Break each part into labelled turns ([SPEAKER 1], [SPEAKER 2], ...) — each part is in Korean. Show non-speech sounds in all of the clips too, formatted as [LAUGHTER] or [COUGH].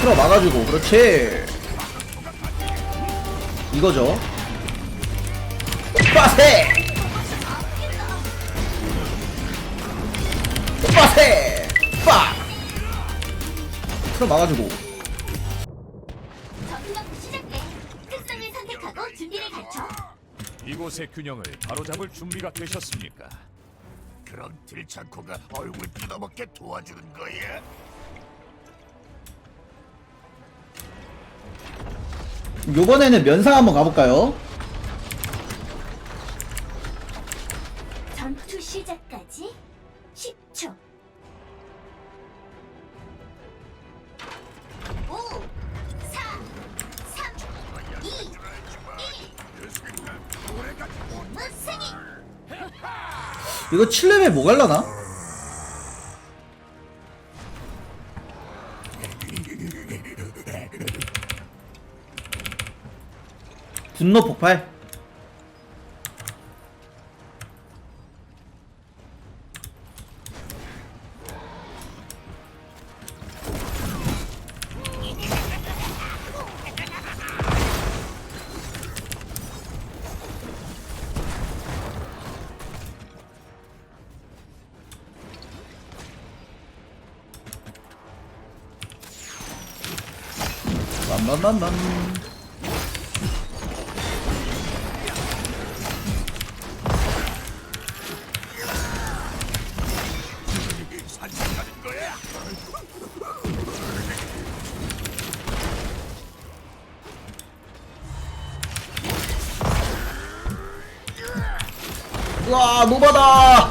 [SPEAKER 1] 틀어 막아주고 그렇지. 이거죠. 빠세! 빠세! 빠! 틀어 막아주고.
[SPEAKER 2] 이곳의 균형을 바로잡을 준비가 되셨습니까?
[SPEAKER 3] 그럼 들창코가 얼굴 뜯어먹게 도와주는 거야?
[SPEAKER 1] 요번에는 면상 한번 가볼까요?
[SPEAKER 4] 전투 시작까지 10초. 5, 4, 3, 2, 1. 무승이
[SPEAKER 1] 이거 7렙에 뭐 갈라나? 분노 폭발. 맘맘맘맘
[SPEAKER 3] 느껴진다.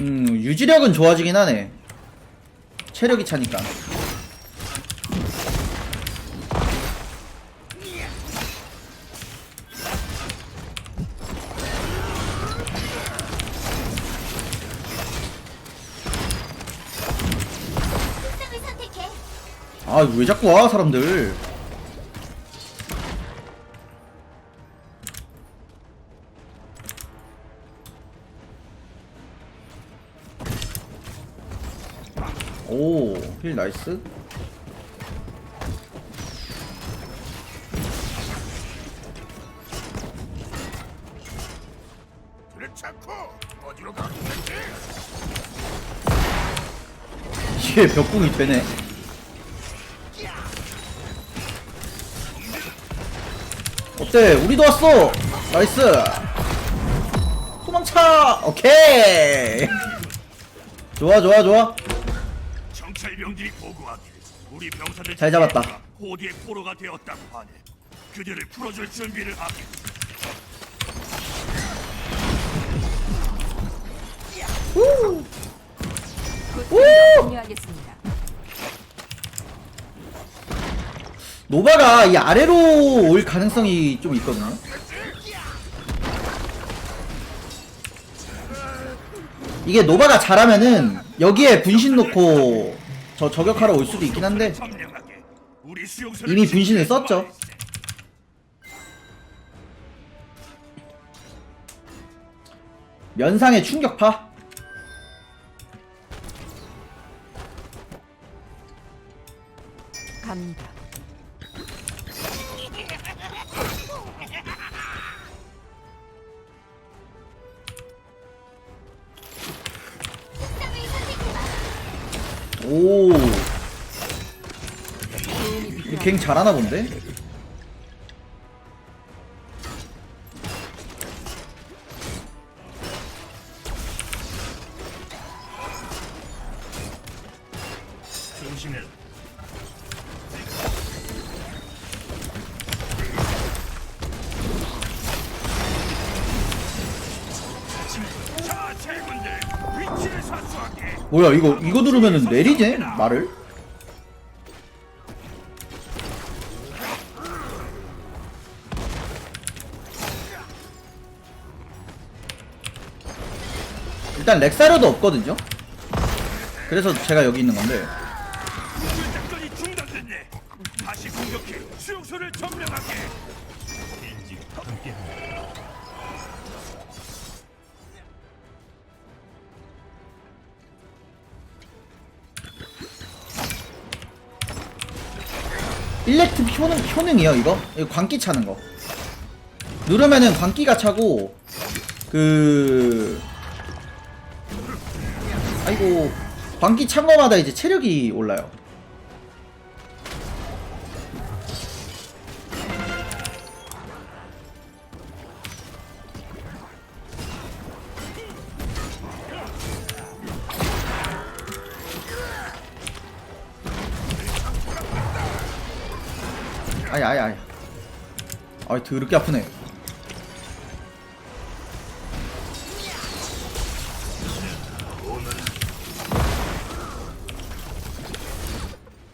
[SPEAKER 1] 음 유지력은 좋아지긴 하네 체력이 차니까 아 왜 자꾸 와 사람들? 오 힐 나이스.
[SPEAKER 3] 어디로 가는 거지?
[SPEAKER 1] 이게 벽궁이 되네 때 우리도 왔어 나이스 도망차 오케이 [LAUGHS] 좋아 좋아 좋아
[SPEAKER 3] 정찰병들이 보고하길 우리 병사들
[SPEAKER 1] 잘 잡았다.
[SPEAKER 3] 호디의 포로가 되었다고 하네. 그들을 풀어줄 준비를 하게.
[SPEAKER 5] 공유하겠습니다.
[SPEAKER 1] 노바가 이 아래로 올 가능성이 좀 있거든요. 이게 노바가 잘하면은 여기에 분신 놓고 저 저격하러 올 수도 있긴 한데 이미 분신을 썼죠. 면상의 충격파.
[SPEAKER 5] 갑니다.
[SPEAKER 1] 오 이갱 잘하나 본데? 뭐야 이거 이거 누르면은 내리지 말을? 일단 렉사르도 없거든요 그래서 제가 여기 있는 건데.
[SPEAKER 3] 다시 공격해 수용소를 점령하게.
[SPEAKER 1] 일렉트 효능, 효능이요 이거? 이거 광기 차는 거 누르면은 광기가 차고 그 아이고 광기 찬 거마다 이제 체력이 올라요 더럽게 아프네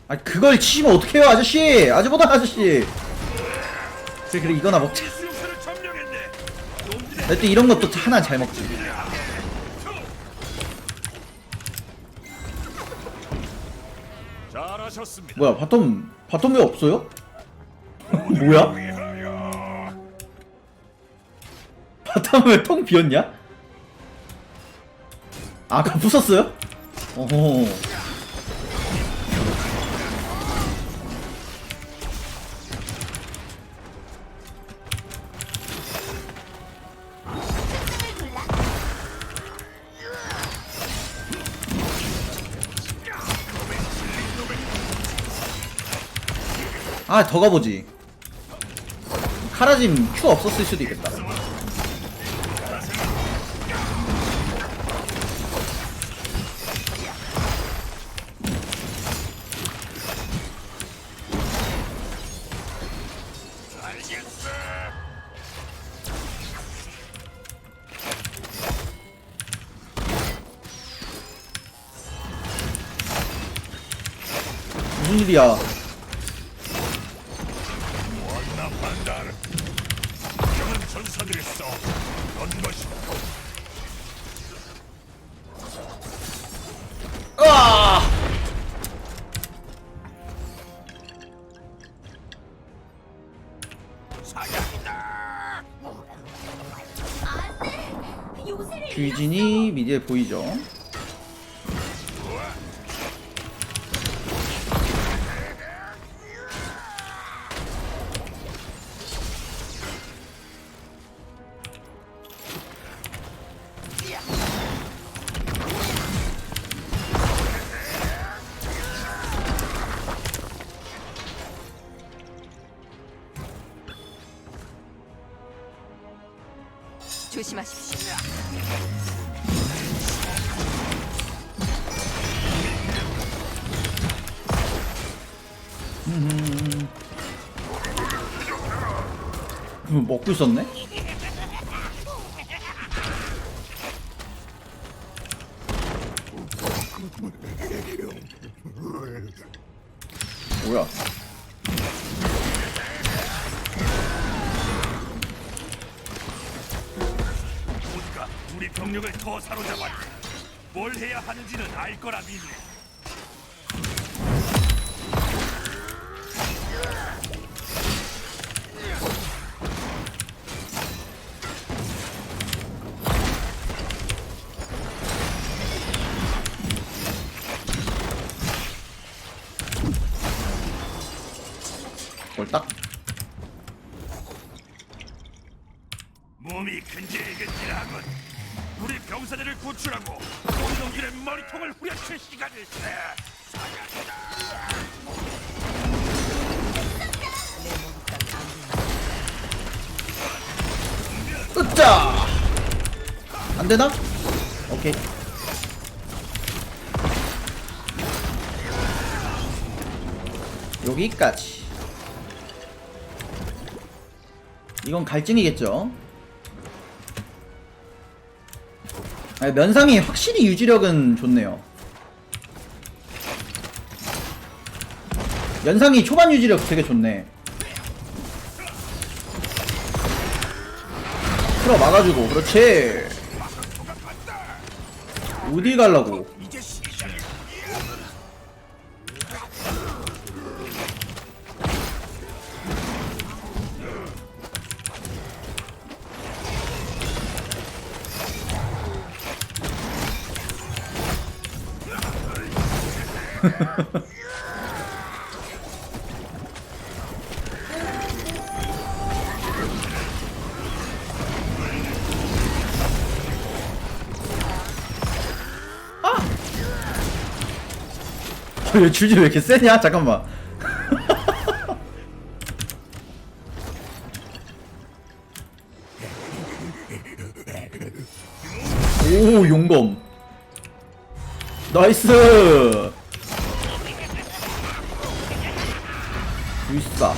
[SPEAKER 1] 아 그걸 치시면 어떡해요 아저씨 아주보다 아저씨 그래 그래 이거나 먹자
[SPEAKER 3] 수용소를 점령했네. 놈들의
[SPEAKER 1] 나또 이런 것도 하나 잘 먹지. 뭐야 바텀 바텀 왜 없어요? [LAUGHS] 뭐야? 바텀 왜 통 비었냐? 아까 부쉈어요? 어허. 아 더 가보지 카라짐 큐 없었을 수도 있겠다 무슨 일이야. 으아! 귀진이 미디에 보이죠?
[SPEAKER 5] 조심하십시오.
[SPEAKER 1] 음, 먹고 있었네?
[SPEAKER 3] 병력을 더 사로잡았네. 뭘 해야 하는지는 알 거라 믿네.
[SPEAKER 1] 꼴딱?
[SPEAKER 3] 몸이 근질근질하군. 우리 병사들을 구출하고 공동길의 머리통을 후려칠 시간을 내.
[SPEAKER 1] 으짜! 안 되나? 오케이. 여기까지. 이건 갈증이겠죠? 면상이 확실히 유지력은 좋네요. 면상이 초반 유지력 되게 좋네. 틀어 막아주고, 그렇지. 어디 갈라고? 저 줄지 왜 이렇게 세냐? 잠깐만. [LAUGHS] 오 용검. 나이스. 불사.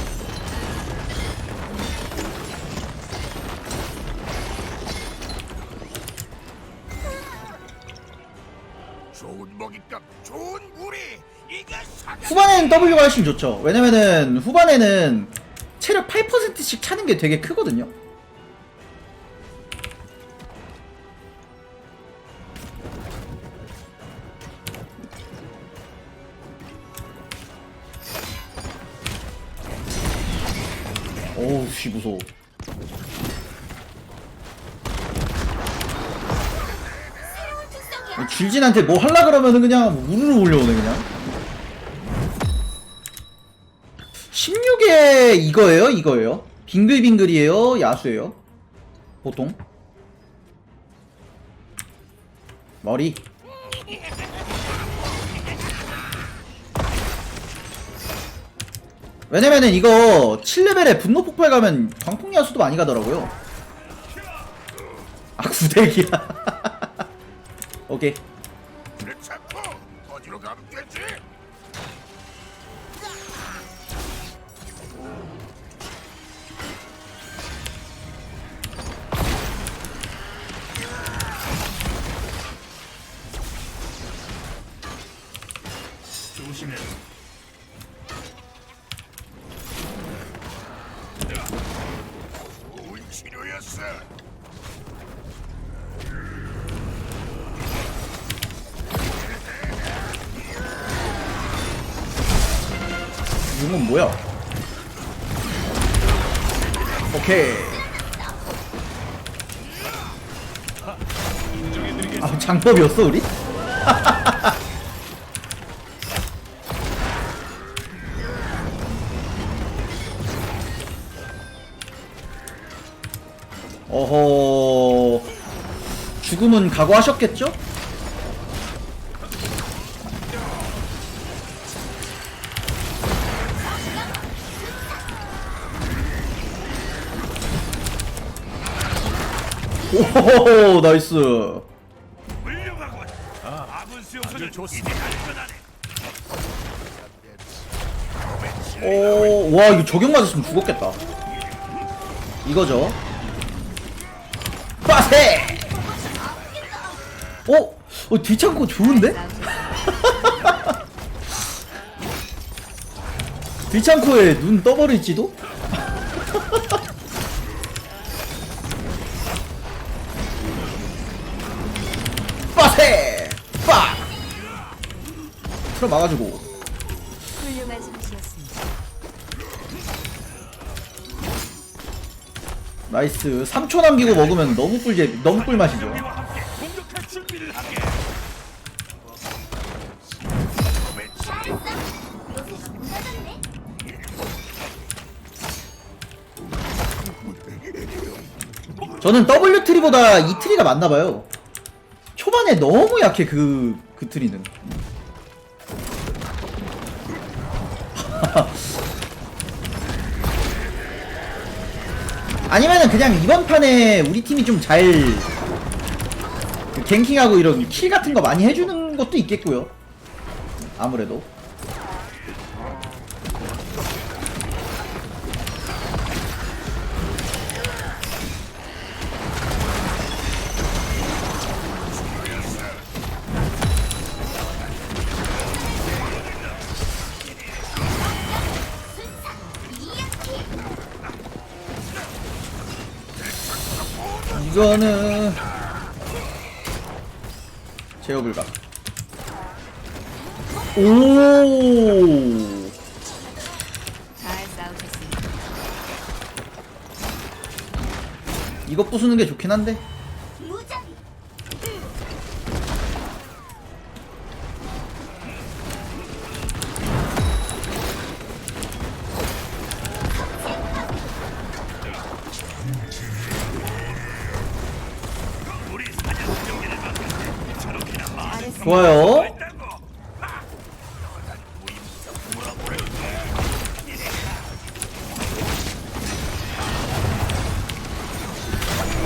[SPEAKER 3] 좋은 먹잇감, 좋은 무리. 이게 사냥.
[SPEAKER 1] 후반에는 W가 훨씬 좋죠. 왜냐면은 후반에는 체력 8%씩 차는 게 되게 크거든요. 어우 씨 무서워. 줄진한테 뭐 할라 그러면은 그냥 우르르 올려오네 그냥. 16에 이거예요? 이거예요? 빙글빙글이에요? 야수예요? 보통? 머리 왜냐면은 이거 7레벨에 분노 폭발 가면 광풍 야수도 많이 가더라고요 아 구대기야 [LAUGHS] 오케이?
[SPEAKER 3] 조심해.
[SPEAKER 1] 이건 뭐야? 오케이. 아 장법이었어 우리? [LAUGHS] 어허 죽음은 각오하셨겠죠? 오호호 나이스
[SPEAKER 3] 훌륭하군. 아군 수용소는
[SPEAKER 2] 아주 좋습니다.
[SPEAKER 3] 이제 안전하네.
[SPEAKER 1] 오, 와 이거 적용 맞았으면 죽었겠다. 이거죠. 빠세! 어? 어 뒤창고 좋은데? [LAUGHS] 뒤창고에 눈 떠버릴지도? 틀어 막아주고.
[SPEAKER 5] 훌륭한 선수였습니다.
[SPEAKER 1] 나이스 3초 남기고 먹으면 너무 꿀제 너무 꿀맛이죠
[SPEAKER 3] 우리와 함께 공격할 준비를 하게.
[SPEAKER 4] 잘했어. 요새가 무너졌네.
[SPEAKER 1] 저는 W 트리보다 이 트리가 맞나봐요 초반에 너무 약해 그, 그 트리는 [LAUGHS] 아니면은 그냥 이번 판에 우리 팀이 좀잘 그 갱킹하고 이런 킬 같은 거 많이 해주는 것도 있겠고요. 아무래도 이거는 제어 불가. 오. 이거 부수는 게 좋긴 한데. 좋아요.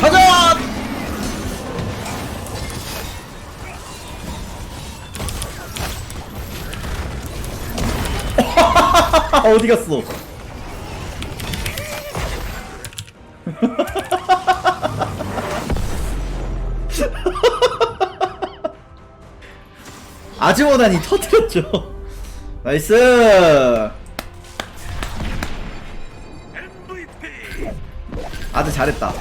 [SPEAKER 1] 가자! [LAUGHS] 어디 갔어? [LAUGHS] 아즈모단이 터뜨렸죠. [LAUGHS] 나이스. 아주 잘했다.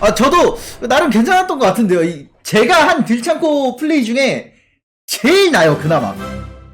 [SPEAKER 1] 아 저도 나름 괜찮았던 것 같은데요. 이 제가 한 들창코 플레이 중에 제일 나요 그나마.